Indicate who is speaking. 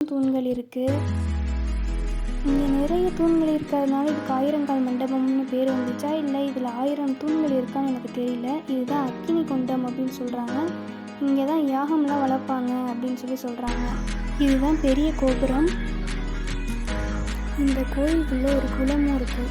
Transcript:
Speaker 1: தூண்கள் இருக்குது இங்கே நிறைய தூண்கள் இருக்கிறதுனால இதுக்கு ஆயிரங்கால் மண்டபம்னு பேர் வந்துச்சா? இல்லை இதில் ஆயிரம் தூண்கள் இருக்கான்னு எனக்கு தெரியல. இதுதான் அக்கினி குண்டம் அப்படின்னு சொல்கிறாங்க இங்கே தான் யாகம்லாம் வளர்ப்பாங்க அப்படின்னு சொல்லி சொல்கிறாங்க இதுதான் பெரிய கோபுரம். இந்த கோயிலுக்குள்ளே ஒரு குளமும் இருக்குது